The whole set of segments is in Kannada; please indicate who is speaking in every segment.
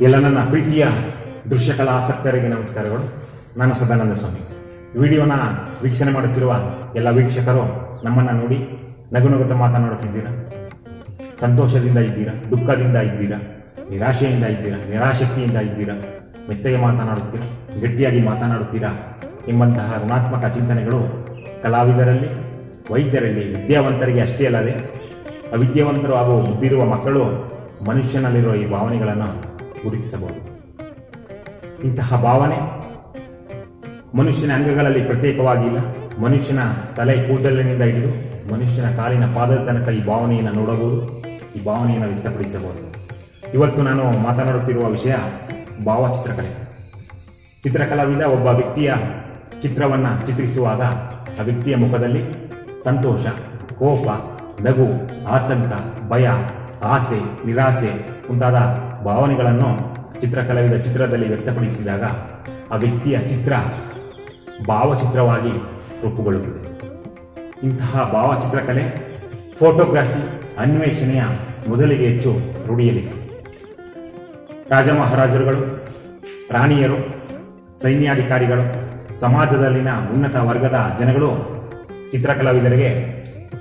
Speaker 1: ಎಲ್ಲ ನನ್ನ ಪ್ರೀತಿಯ ದೃಶ್ಯಕಲಾ ಆಸಕ್ತರಿಗೆ ನಮಸ್ಕಾರಗಳು. ನಾನು ಸದಾನಂದ ಸ್ವಾಮಿ. ವಿಡಿಯೋನ ವೀಕ್ಷಣೆ ಮಾಡುತ್ತಿರುವ ಎಲ್ಲ ವೀಕ್ಷಕರು ನಮ್ಮನ್ನು ನೋಡಿ ನಗು ನಗುತ್ತಾ ಮಾತನಾಡುತ್ತಿದ್ದೀರಾ? ಸಂತೋಷದಿಂದ ಇದ್ದೀರಾ? ದುಃಖದಿಂದ ಇದ್ದೀರಾ? ನಿರಾಶೆಯಿಂದ ಇದ್ದೀರಾ? ನಿರಾಶಕ್ತಿಯಿಂದ ಇದ್ದೀರಾ? ಮೆತ್ತಗೆ ಮಾತನಾಡುತ್ತೀರಾ? ಗಟ್ಟಿಯಾಗಿ ಮಾತನಾಡುತ್ತೀರಾ? ಎಂಬಂತಹ ಋಣಾತ್ಮಕ ಚಿಂತನೆಗಳು ಕಲಾವಿದರಲ್ಲಿ, ವೈದ್ಯರಲ್ಲಿ, ವಿದ್ಯಾವಂತರಿಗೆ ಅಷ್ಟೇ ಅಲ್ಲದೆ ಅವಿದ್ಯಾವಂತರು ಹಾಗೂ ಬುದ್ಧಿರುವ ಮಕ್ಕಳು ಮನುಷ್ಯನಲ್ಲಿರುವ ಈ ಭಾವನೆಗಳನ್ನು ಗುರುತಿಸಬಹುದು. ಇಂತಹ ಭಾವನೆ ಮನುಷ್ಯನ ಅಂಗಗಳಲ್ಲಿ ಪ್ರತ್ಯೇಕವಾಗಿಲ್ಲ ಮನುಷ್ಯನ ತಲೆ ಕೂದಲಿನಿಂದ ಹಿಡಿದು ಮನುಷ್ಯನ ಕಾಲಿನ ಪಾದದ ತನಕ ಈ ಭಾವನೆಯನ್ನು ನೋಡಬಹುದು, ಈ ಭಾವನೆಯನ್ನು ವ್ಯಕ್ತಪಡಿಸಬಹುದು. ಇವತ್ತು ನಾನು ಮಾತನಾಡುತ್ತಿರುವ ವಿಷಯ ಭಾವಚಿತ್ರಕಲೆ. ಚಿತ್ರಕಲಾವಿದ ಒಬ್ಬ ವ್ಯಕ್ತಿಯ ಚಿತ್ರವನ್ನು ಚಿತ್ರಿಸುವಾಗ ಆ ವ್ಯಕ್ತಿಯ ಮುಖದಲ್ಲಿ ಸಂತೋಷ, ಕೋಪ, ನಗು, ಆತಂಕ, ಭಯ ಆಸೆ, ನಿರಾಸೆ ಮುಂತಾದ ಭಾವನೆಗಳನ್ನು ಚಿತ್ರಕಲಾವಿದ ಚಿತ್ರದಲ್ಲಿ ವ್ಯಕ್ತಪಡಿಸಿದಾಗ ಆ ವ್ಯಕ್ತಿಯ ಚಿತ್ರ ಭಾವಚಿತ್ರವಾಗಿ ರೂಪುಗೊಳ್ಳುತ್ತದೆ. ಇಂತಹ ಭಾವಚಿತ್ರಕಲೆ ಫೋಟೋಗ್ರಾಫಿ ಅನ್ವೇಷಣೆಯ ಮೊದಲಿಗೆ ಹೆಚ್ಚು ರೂಢಿಯಲಿದೆ ರಾಜ ಮಹಾರಾಜರುಗಳು ರಾಣಿಯರು, ಸೈನ್ಯಾಧಿಕಾರಿಗಳು, ಸಮಾಜದಲ್ಲಿನ ಉನ್ನತ ವರ್ಗದ ಜನಗಳು ಚಿತ್ರಕಲಾವಿದರಿಗೆ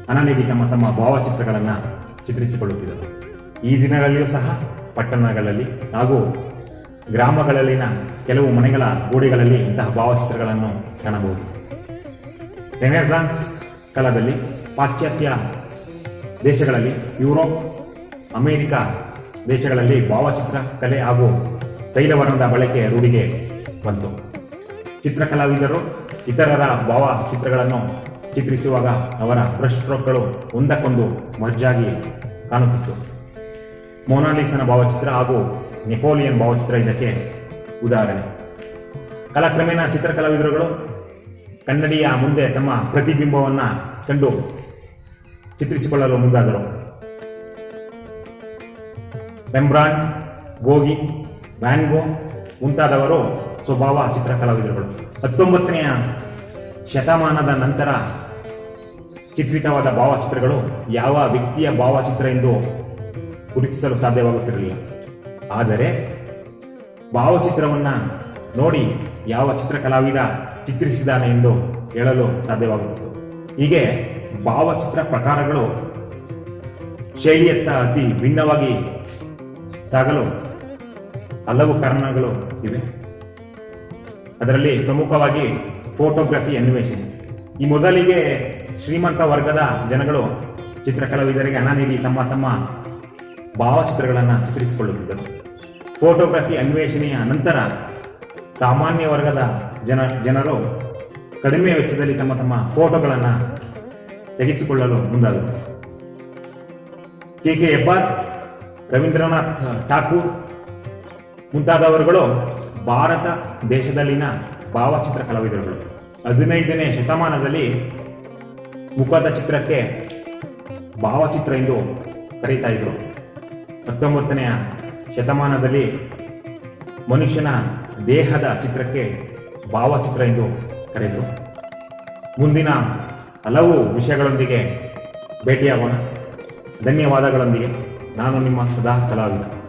Speaker 1: ಹಣ ನೀಡಿ ತಮ್ಮ ತಮ್ಮ ಭಾವಚಿತ್ರಗಳನ್ನು ಚಿತ್ರಿಸಿಕೊಳ್ಳುತ್ತಿದ್ದರು. ಈ ದಿನಗಳಲ್ಲಿಯೂ ಸಹ ಪಟ್ಟಣಗಳಲ್ಲಿ ಹಾಗೂ ಗ್ರಾಮಗಳಲ್ಲಿನ ಕೆಲವು ಮನೆಗಳ ಗೋಡೆಗಳಲ್ಲಿ ಇಂತಹ ಭಾವಚಿತ್ರಗಳನ್ನು ಕಾಣಬಹುದು. ರೆನೆಸಾನ್ಸ್ ಕಾಲದಲ್ಲಿ ಪಾಶ್ಚಾತ್ಯ ದೇಶಗಳಲ್ಲಿ, ಯುರೋಪ್, ಅಮೇರಿಕ ದೇಶಗಳಲ್ಲಿ ಭಾವಚಿತ್ರ ಕಲೆ ಹಾಗೂ ತೈಲವರ್ಣದ ಬಳಕೆ ರೂಢಿಗೆ ಬಂತು. ಚಿತ್ರಕಲಾವಿದರು ಇತರರ ಭಾವಚಿತ್ರಗಳನ್ನು ಚಿತ್ರಿಸುವಾಗ ಅವರ ಬ್ರಷ್ ಸ್ಟ್ರೋಕ್ಗಳು ಒಂದಕ್ಕೊಂದು ಮಜ್ಜಾಗಿ ಕಾಣುತ್ತಿತ್ತು. ಮೊನಾಲಿಸನ ಭಾವಚಿತ್ರ ಹಾಗೂ ನೆಪೋಲಿಯನ್ ಭಾವಚಿತ್ರ ಇದಕ್ಕೆ ಉದಾಹರಣೆ. ಕಲಾಕ್ರಮೇಣ ಚಿತ್ರಕಲಾವಿದರುಗಳು ಕನ್ನಡಿಯ ಮುಂದೆ ತಮ್ಮ ಪ್ರತಿಬಿಂಬವನ್ನು ಕಂಡು ಚಿತ್ರಿಸಿಕೊಳ್ಳಲು ಮುಂದಾದರು. ರೆಂಬ್ರಾಂಡ್ ಗೋಗಿ ವ್ಯಾನ್ಗೋ ಮುಂತಾದವರು ಸ್ವಭಾವ ಚಿತ್ರಕಲಾವಿದರುಗಳು. ಹತ್ತೊಂಬತ್ತನೆಯ ಶತಮಾನದ ನಂತರ ಚಿತ್ರಿತವಾದ ಭಾವಚಿತ್ರಗಳು ಯಾವ ವ್ಯಕ್ತಿಯ ಭಾವಚಿತ್ರ ಎಂದು ಗುರುತಿಸಲು ಸಾಧ್ಯವಾಗುತ್ತಿರಲಿಲ್ಲ. ಆದರೆ ಭಾವಚಿತ್ರವನ್ನು ನೋಡಿ ಯಾವ ಚಿತ್ರಕಲಾವಿದ ಚಿತ್ರಿಸಿದ್ದಾನೆ ಎಂದು ಹೇಳಲು ಸಾಧ್ಯವಾಗುತ್ತಿತ್ತು. ಹೀಗೆ ಭಾವಚಿತ್ರ ಪ್ರಕಾರಗಳು ಶೈಲಿಯತ್ತ ಅತಿ ಭಿನ್ನವಾಗಿ ಸಾಗಲು ಹಲವು ಕಾರಣಗಳು ಇವೆ. ಅದರಲ್ಲಿ ಪ್ರಮುಖವಾಗಿ ಫೋಟೋಗ್ರಫಿ ಅನ್ವೇಷಣೆ. ಈ ಮೊದಲಿಗೆ ಶ್ರೀಮಂತ ವರ್ಗದ ಜನಗಳು, ಚಿತ್ರಕಲಾವಿದರಿಗೆ ಹಣ ನೀಡಿ ತಮ್ಮ ತಮ್ಮ ಭಾವಚಿತ್ರಗಳನ್ನು ಚಿತ್ರಿಸಿಕೊಳ್ಳುತ್ತಿದ್ದರು. ಫೋಟೋಗ್ರಫಿ ಅನ್ವೇಷಣೆಯ ನಂತರ ಸಾಮಾನ್ಯ ವರ್ಗದ ಜನ, ಜನರು ಕಡಿಮೆ ವೆಚ್ಚದಲ್ಲಿ ತಮ್ಮ ತಮ್ಮ ಫೋಟೋಗಳನ್ನು ತೆಗೆಸಿಕೊಳ್ಳಲು ಮುಂದಾದರು. ಕೆ ಕೆ ಹೆಬ್ಬಾರ್, ರವೀಂದ್ರನಾಥ್ ಠಾಕೂರ್ ಮುಂತಾದವರುಗಳು ಭಾರತ ದೇಶದಲ್ಲಿನ ಭಾವಚಿತ್ರ ಕಲಾವಿದರುಗಳು. ಹದಿನೈದನೇ ಶತಮಾನದಲ್ಲಿ ಮುಖದ ಚಿತ್ರಕ್ಕೆ ಭಾವಚಿತ್ರ ಎಂದು ಕರೀತಾ ಇದ್ರು. ಹತ್ತೊಂಬತ್ತನೆಯ ಶತಮಾನದಲ್ಲಿ ಮನುಷ್ಯನ ದೇಹದ ಚಿತ್ರಕ್ಕೆ ಭಾವಚಿತ್ರ ಎಂದು ಕರೆದರು. ಮುಂದಿನ ಹಲವು ವಿಷಯಗಳೊಂದಿಗೆ ಭೇಟಿಯಾಗೋಣ. ಧನ್ಯವಾದಗಳೊಂದಿಗೆ ನಾನು ನಿಮ್ಮ ಸದಾ ಕಲಾವಿದ.